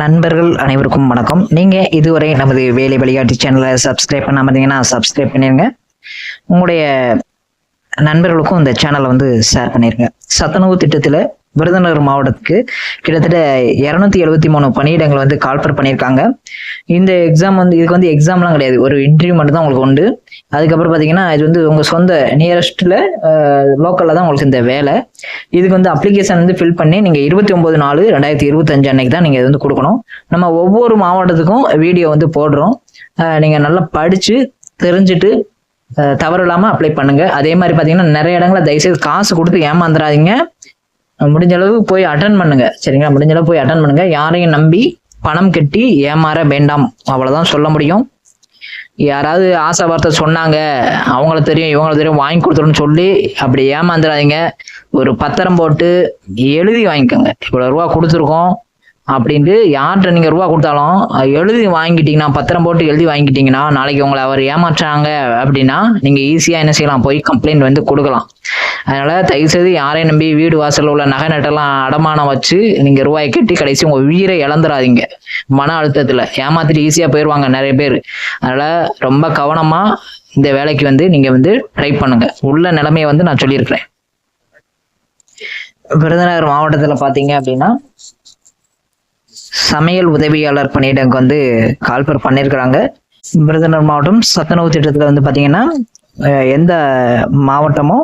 நண்பர்கள் அனைவருக்கும் வணக்கம். நீங்க இதுவரை நமது வேலை விளையாட்டு சேனலை சப்ஸ்கிரைப் பண்ணாம இருந்தீங்கன்னா சப்ஸ்கிரைப் பண்ணிருங்க. உங்களுடைய நண்பர்களுக்கும் இந்த சேனலை வந்து ஷேர் பண்ணிருங்க. சத்துணவு திட்டத்துல விருதுநகர் மாவட்டத்துக்கு கிட்டத்தட்ட இரநூத்தி எழுபத்தி மூணு பணியிடங்கள் வந்து கால்பர் பண்ணியிருக்காங்க. இந்த எக்ஸாம் வந்து இதுக்கு வந்து எக்ஸாம்லாம் கிடையாது. ஒரு இன்டர்வியூ மட்டும் தான் உங்களுக்கு உண்டு. அதுக்கப்புறம் பார்த்தீங்கன்னா இது வந்து உங்கள் சொந்த நியரஸ்ட்டில் லோக்கலில் தான் உங்களுக்கு இந்த வேலை. இதுக்கு வந்து அப்ளிகேஷன் வந்து ஃபில் பண்ணி நீங்கள் இருபத்தி ஒம்பது நாலு ரெண்டாயிரத்தி இருபத்தஞ்சு அன்னைக்கு தான் நீங்கள் இது வந்து கொடுக்கணும். நம்ம ஒவ்வொரு மாவட்டத்துக்கும் வீடியோ வந்து போடுறோம். நீங்கள் நல்லா படித்து தெரிஞ்சுட்டு தவறு இல்லாமல் அப்ளை பண்ணுங்கள் அதே மாதிரி பார்த்தீங்கன்னா நிறைய இடங்களில் தயவுசெய்து காசு கொடுத்து ஏமாந்துடாதீங்க முடிஞ்ச அளவு போய் அட்டன் பண்ணுங்க. சரிங்களா? முடிஞ்ச அளவு போய் அட்டன் பண்ணுங்க. யாரையும் நம்பி பணம் கட்டி ஏமாற வேண்டாம். அவ்வளவுதான் சொல்ல முடியும். யாராவது ஆசை வார்த்தை சொன்னாங்க. அவங்கள தெரியும் இவங்கள தெரியும் வாங்கி கொடுத்துருன்னு சொல்லி அப்படி ஏமாந்துடாதீங்க ஒரு பத்திரம் போட்டு எழுதி வாங்கிக்கோங்க. இவ்வளவு ரூபா கொடுத்துருக்கோம். அப்படின்ட்டு யார்கிட்ட நீங்கள் ரூபா கொடுத்தாலும் எழுதி வாங்கிட்டீங்கன்னா பத்திரம் போட்டு எழுதி வாங்கிட்டீங்கன்னா நாளைக்கு உங்களை அவர் ஏமாற்றாங்க அப்படின்னா நீங்கள் ஈஸியாக என்ன செய்யலாம்? போய் கம்ப்ளைண்ட் வந்து கொடுக்கலாம். அதனால் தயவுசெய்து யாரையும் நம்பி வீடு வாசலில் உள்ள நகை நட்டெல்லாம் அடமானம் வச்சு நீங்கள் ரூபாயை கட்டி கடைசி உங்கள் உயிரை இழந்துடாதீங்க மன அழுத்தத்தில். ஏமாத்திட்டு ஈஸியாக போயிடுவாங்க நிறைய பேர். அதனால் ரொம்ப கவனமாக இந்த வேலைக்கு வந்து நீங்கள் வந்து ட்ரை பண்ணுங்கள் உள்ள நிலைமையை வந்து நான் சொல்லியிருக்கிறேன். விருதுநகர் மாவட்டத்தில் பார்த்தீங்க அப்படின்னா சமையல் உதவியாளர் பணியிடங்க வந்து கால்பர் பண்ணியிருக்கிறாங்க விருதுநகர் மாவட்டம் சத்துணவு திட்டத்தில் வந்து பார்த்தீங்கன்னா எந்த மாவட்டமோ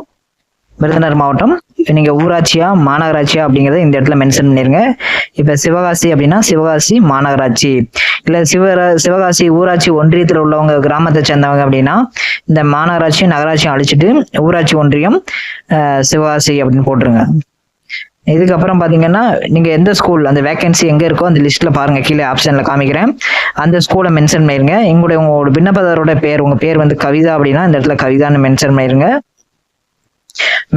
விருதுநகர் மாவட்டம் நீங்கள் ஊராட்சியா மாநகராட்சியா அப்படிங்கிறத இந்த இடத்துல மென்ஷன் பண்ணிருங்க. இப்போ சிவகாசி அப்படின்னா சிவகாசி மாநகராட்சி. இல்லை சிவரா சிவகாசி ஊராட்சி ஒன்றியத்தில் உள்ளவங்க கிராமத்தை சேர்ந்தவங்க அப்படின்னா இந்த மாநகராட்சி நகராட்சியும் அழிச்சிட்டு ஊராட்சி ஒன்றியம் சிவகாசி அப்படின்னு போட்டுருங்க. இதுக்கப்புறம் பார்த்தீங்கன்னா நீங்கள் எந்த ஸ்கூல் அந்த வேகன்சி எங்கே இருக்கோ அந்த லிஸ்ட்டில் பாருங்கள் கீழே ஆப்ஷனில் காமிக்கிறேன். அந்த ஸ்கூலை மென்ஷன் பண்ணிடுங்க எங்களுடைய உங்களோட விண்ணப்பதாரோட பேர் உங்கள் பேர் வந்து கவிதா அப்படின்னா இந்த இடத்துல கவிதான்னு மென்ஷன் பண்ணிருங்க.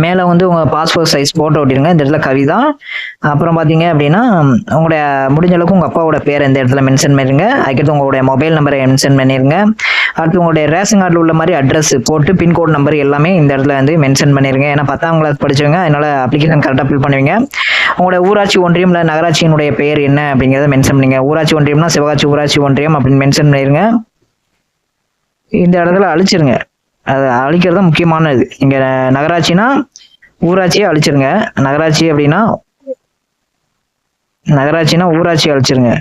மேலே வந்து உங்கள் பாஸ்போர்ட் சைஸ் ஃபோட்டோ ஒட்டிடுங்க இந்த இடத்துல கவிதா. அப்புறம் பார்த்தீங்க அப்படின்னா உங்களுடைய முடிஞ்ச அளவுக்கு உங்கள் அப்பாவோட பேர் இந்த இடத்துல மென்ஷன் பண்ணிருங்க. அதுக்கடுத்து உங்களுடைய மொபைல் நம்பரை மென்ஷன் பண்ணிருங்க. அடுத்து உங்களுடைய ரேஷன் கார்டில் உள்ள மாதிரி அட்ரஸ் போட்டு பின்கோட் நம்பர் எல்லாமே இந்த இடத்துல வந்து மென்ஷன் பண்ணிடுங்க ஏன்னா பத்தாம் கிளாஸ் படிச்சவங்க அதனால் அப்ளிகேஷன் கரெக்டாக ஃபில் பண்ணுவீங்க. உங்களுடைய ஊராட்சி ஒன்றியம் இல்லை நகராட்சியினுடைய பெயர் என்ன அப்படிங்கிறத மென்ஷன் பண்ணிங்க. ஊராட்சி ஒன்றியம்னா சிவகாட்சி ஊராட்சி ஒன்றியம் அப்படின்னு மென்ஷன் பண்ணிருங்க. இந்த இடத்துல அழிச்சிருங்க. அதை அழிக்கிறது தான் முக்கியமானது. இங்க நகராட்சினா ஊராட்சியை அழிச்சிருங்க. நகராட்சி அப்படின்னா நகராட்சினா ஊராட்சி அழிச்சிருங்க.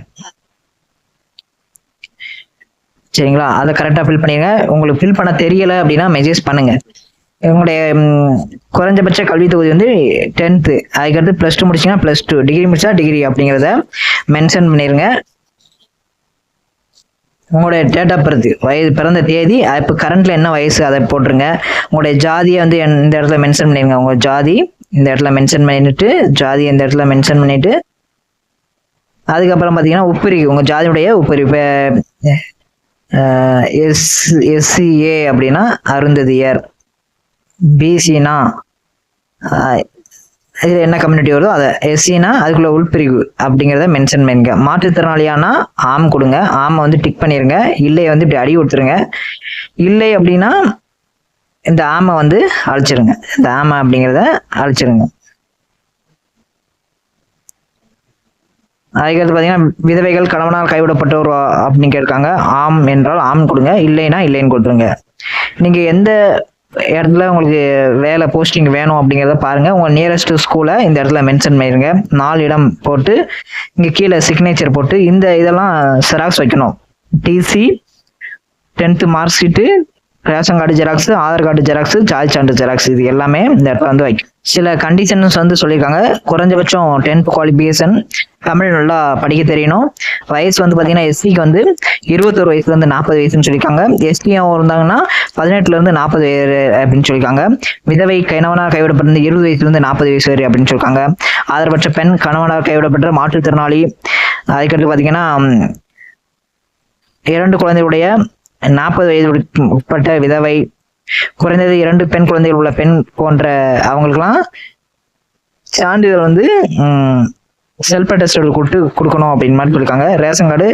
சரிங்களா? அதை கரெக்டாக ஃபில் பண்ணிடுங்க உங்களுக்கு ஃபில் பண்ண தெரியல அப்படின்னா மெசேஜ் பண்ணுங்க. உங்களுடைய குறைஞ்சபட்ச கல்வி தொகுதி வந்து டென்த்து அதுக்கடுத்து ப்ளஸ் டூ முடிச்சிங்கன்னா ப்ளஸ் டூ டிகிரி முடிச்சா டிகிரி அப்படிங்கிறத மென்ஷன் பண்ணிடுங்க உங்களுடைய டேட் ஆஃப் பர்த் வயது பிறந்த தேதி அது இப்போ கரண்ட்ல என்ன வயசு அதை போட்டுருங்க. உங்களுடைய ஜாதியை வந்து என்- இந்த இடத்துல மென்ஷன் பண்ணிருங்க உங்க ஜாதி இந்த இடத்துல மென்ஷன் பண்ணிட்டு ஜாதி இந்த இடத்துல மென்ஷன் பண்ணிட்டு அதுக்கப்புறம் பார்த்தீங்கன்னா உப்பிரிவு. உங்கள் ஜாதியுடைய உப்பிரிவு. எஸ் எஸ்சிஏ அப்படின்னா அருந்ததியர். பிசினா இதில் என்ன கம்யூனிட்டி வருதோ அதை எஸ்சினா அதுக்குள்ள உள்பிரிவு அப்படிங்கிறத மென்ஷன் பண்ணுங்க மாற்றுத்திறனாளியானா ஆம் கொடுங்க. ஆமை வந்து டிக் பண்ணிடுங்க இல்லை வந்து இப்படி அடி கொடுத்துருங்க. இல்லை அப்படின்னா இந்த ஆமை வந்து அழிச்சிருங்க. இந்த ஆமை அப்படிங்கிறத அழிச்சிருங்க. அதுக்கடுத்து பார்த்தீங்கன்னா விதவைகள் கணவனால் கைவிடப்பட்டோர் அப்படின்னு கேட்காங்க ஆம் என்றால் ஆம் கொடுங்க. இல்லைன்னா இல்லைன்னு கொடுத்துருங்க. நீங்கள் எந்த இடத்துல உங்களுக்கு வேலை போஸ்டிங் வேணும் அப்படிங்கிறத பாருங்க. உங்க நியரஸ்ட் ஸ்கூலை இந்த இடத்துல மென்ஷன் பண்ணிருங்க. நாலு இடம் போட்டு இங்க கீழே சிக்னேச்சர் போட்டு இந்த இதெல்லாம் செராக்ஸ் வைக்கணும். TC tenth mark sheet ration card xerox Aadhaar card xerox charge சான்று ஜெராக்ஸ் இது எல்லாமே இந்த இடத்துல வந்து வைக்கும் சில கண்டிஷன்ஸ் வந்து சொல்லியிருக்காங்க. குறைஞ்சபட்சம் டென்த் குவாலிஃபிகேஷன் தமிழ் நல்லா படிக்க தெரியணும். வயசு வந்து பார்த்தீங்கன்னா எஸ்சிக்கு வந்து இருபத்தொரு வயசுல இருந்து நாற்பது வயசுன்னு சொல்லியிருக்காங்க. எஸ்டியாகவும் இருந்தாங்கன்னா பதினெட்டுல இருந்து நாற்பது வயது அப்படின்னு சொல்லியிருக்காங்க. விதவை கணவனாக கைவிடப்பட்ட இருபது வயசுலேருந்து நாற்பது வயசு வரை அப்படின்னு சொல்லியிருக்காங்க. ஆதரவற்ற பெண் கணவனாக கைவிடப்பட்ட மாற்றுத்திறனாளி அதுக்கடுத்து பார்த்தீங்கன்னா இரண்டு குழந்தைகளுடைய நாற்பது வயது உட்பட்ட விதவை குறைந்தது இரண்டு பெண் குழந்தைகள் உள்ள பெண் போன்ற அவங்களுக்குலாம் சான்றிதழ் வந்து செல்ஃப் அட்டஸ்டட் கொடுத்து கொடுக்கணும் அப்படின்னு மாதிரி சொல்லியிருக்காங்க. Ration card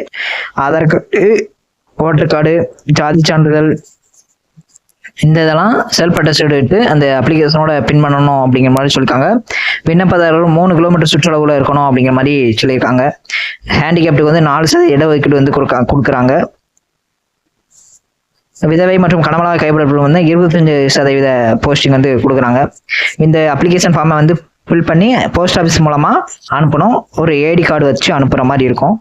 Aadhaar card voter card ஜாதி சான்றிதழ் இந்த இதெல்லாம் செல்ஃப் அட்டஸ்டட் எடுத்து அந்த அப்ளிகேஷனோட பின் பண்ணணும் அப்படிங்கிற மாதிரி சொல்லியிருக்காங்க. விண்ணப்பதாரர்கள் மூணு கிலோமீட்டர் சுற்றளவுல இருக்கணும் அப்படிங்கிற மாதிரி சொல்லியிருக்காங்க. ஹேண்டிகேப்டுக்கு வந்து நாலு சதவீத இடஒதுக்கீடு வந்து கொடுக்க கொடுக்குறாங்க. விதவை மற்றும் கணவனாக கைவிடப்படும் வந்து இருபத்தஞ்சு சதவீத போஸ்டிங் வந்து கொடுக்குறாங்க. இந்த அப்ளிகேஷன் ஃபார்மை வந்து ஃபில் பண்ணி போஸ்ட் ஆஃபீஸ் மூலமாக அனுப்பணும். ஒரு ஏடி கார்டு வச்சு அனுப்புகிற மாதிரி இருக்கும்.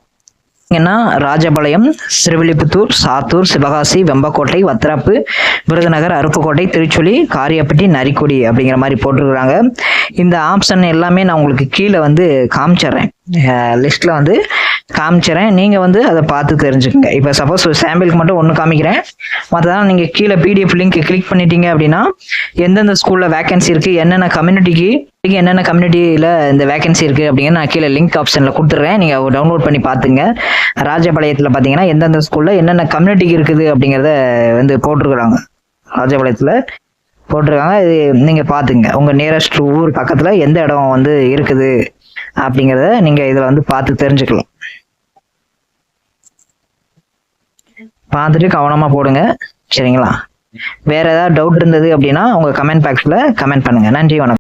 ஏன்னா ராஜபாளையம் சிறுவில்லிபுத்தூர் சாத்தூர் சிவகாசி வெம்பக்கோட்டை வத்திராப்பு விருதுநகர் அருப்புக்கோட்டை திருச்சுழி காரியப்பட்டி நரிக்குடி அப்படிங்கிற மாதிரி போட்டிருக்கிறாங்க. இந்த ஆப்ஷன் எல்லாமே நான் உங்களுக்கு கீழே வந்து காமிச்சிடுறேன். லிஸ்ட்டில் வந்து காமிச்சிடுறேன் நீங்கள் வந்து அதை பார்த்து தெரிஞ்சுக்கங்க. இப்போ சப்போஸ் சாம்பிளுக்கு மட்டும் ஒன்று காமிக்கிறேன். மற்றதான் நீங்கள் கீழே பிடிஎஃப் லிங்க் கிளிக் பண்ணிட்டீங்க அப்படின்னா எந்தெந்த ஸ்கூலில் வேகன்சி இருக்குது என்னென்ன கம்யூனிட்டிக்கு என்னென்ன கம்யூனிட்டியில் இந்த வேகன்சி இருக்குது அப்படிங்கிற நான் கீழே லிங்க் ஆப்ஷனில் கொடுத்துட்றேன் நீங்கள் டவுன்லோட் பண்ணி பார்த்துங்க. ராஜபாளையத்தில் பார்த்தீங்கன்னா எந்தெந்த ஸ்கூலில் என்னென்ன கம்யூனிட்டிக்கு இருக்குது அப்படிங்கிறத வந்து போட்டிருக்கிறாங்க. ராஜபாளையத்தில் போட்டிருக்காங்க. இது நீங்கள் பார்த்துங்க. உங்கள் நியரஸ்ட் ஊர் பக்கத்தில் எந்த இடம் வந்து இருக்குது அப்படிங்கிறத நீங்கள் இதில் வந்து பார்த்து தெரிஞ்சுக்கலாம். பார்த்துட்டு கவனமாக போடுங்க. சரிங்களா? வேற ஏதாவது டவுட் இருந்தது அப்படின்னா உங்கள் கமெண்ட் பாக்ஸில் கமெண்ட் பண்ணுங்கள் நன்றி வணக்கம்.